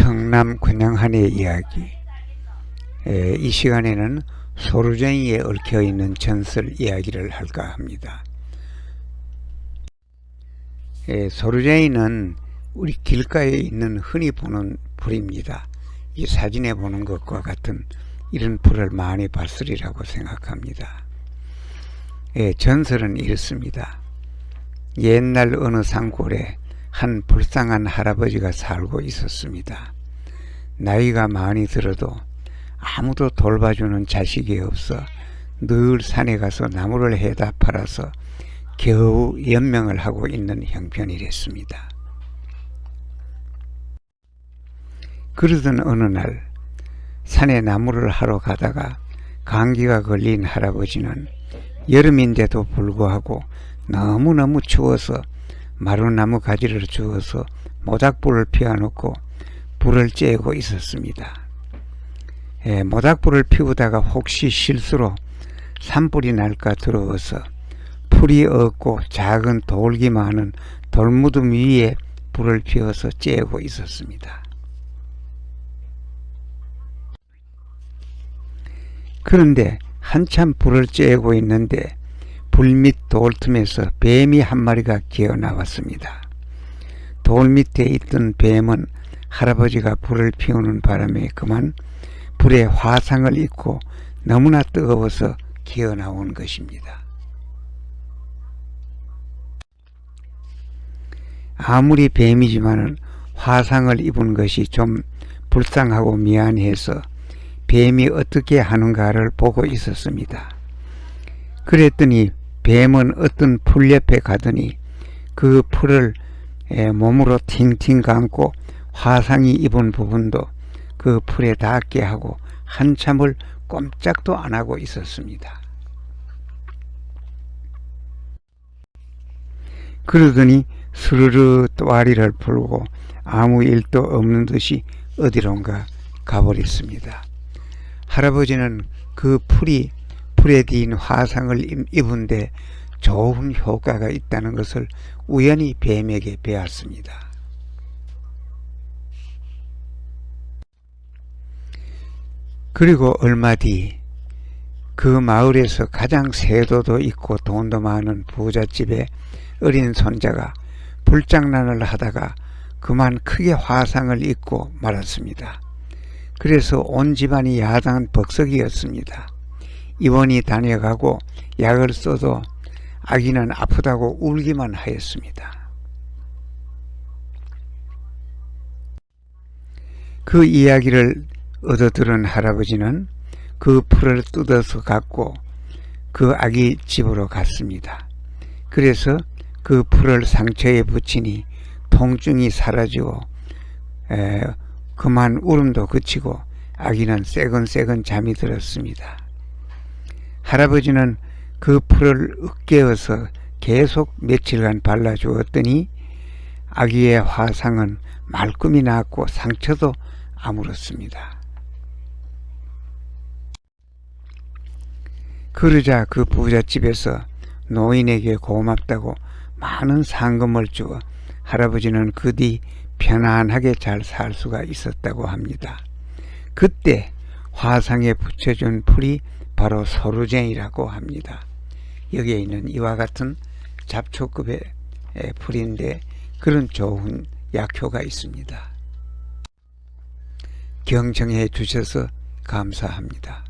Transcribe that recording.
청남 권양한의 이야기 에, 이 시간에는 소루쟁이에 얽혀있는 전설 이야기를 할까 합니다. 에, 소루쟁이는 우리 길가에 있는 흔히 보는 불입니다. 이 사진에 보는 것과 같은 이런 불을 많이 봤으리라고 생각합니다. 예, 전설은 이렇습니다. 옛날 어느 산골에 한 불쌍한 할아버지가 살고 있었습니다. 나이가 많이 들어도 아무도 돌봐주는 자식이 없어 늘 산에 가서 나무를 해다 팔아서 겨우 연명을 하고 있는 형편이랬습니다. 그러던 어느 날 산에 나무를 하러 가다가 감기가 걸린 할아버지는 여름인데도 불구하고 너무너무 추워서 마른 나무 가지를 주워서 모닥불을 피워놓고 불을 쬐고 있었습니다. 예, 모닥불을 피우다가 혹시 실수로 산불이 날까 두려워서 풀이 없고 작은 돌기 많은 돌무덤 위에 불을 피워서 쬐고 있었습니다. 그런데 한참 불을 쬐고 있는데 불밑 돌 틈에서 뱀이 한 마리가 기어 나왔습니다. 돌 밑에 있던 뱀은 할아버지가 불을 피우는 바람에 그만 불에 화상을 입고 너무나 뜨거워서 기어 나온 것입니다. 아무리 뱀이지만은 화상을 입은 것이 좀 불쌍하고 미안해서 뱀이 어떻게 하는가를 보고 있었습니다. 그랬더니 뱀은 어떤 풀 옆에 가더니 그 풀을 에, 몸으로 팅팅 감고 화상이 입은 부분도 그 풀에 닿게 하고 한참을 꼼짝도 안 하고 있었습니다. 그러더니 스르르 또아리를 풀고 아무 일도 없는 듯이 어디론가 가버렸습니다. 할아버지는 그 풀이 딘 화상을 입은데 좋은 효과가 있다는 것을 우연히 뱀에게 배웠습니다. 그리고 얼마 뒤 그 마을에서 가장 세도도 있고 돈도 많은 부잣집의 어린 손자가 불장난을 하다가 그만 크게 화상을 입고 말았습니다. 그래서 온 집안이 야당한 벅석이었습니다. 입원이 다녀가고 약을 써도 아기는 아프다고 울기만 하였습니다. 그 이야기를 얻어들은 할아버지는 그 풀을 뜯어서 갖고 그 아기 집으로 갔습니다. 그래서 그 풀을 상처에 붙이니 통증이 사라지고 에, 그만 울음도 그치고 아기는 새근새근 잠이 들었습니다. 할아버지는 그 풀을 으깨어서 계속 며칠간 발라주었더니 아기의 화상은 말끔히 나았고 상처도 아물었습니다. 그러자 그 부잣집에서 노인에게 고맙다고 많은 상금을 주어 할아버지는 그 뒤 편안하게 잘 살 수가 있었다고 합니다. 그때 화상에 붙여준 풀이 바로 소루쟁이라고 합니다. 여기에 있는 이와 같은 잡초급의 풀인데 그런 좋은 약효가 있습니다. 경청해 주셔서 감사합니다.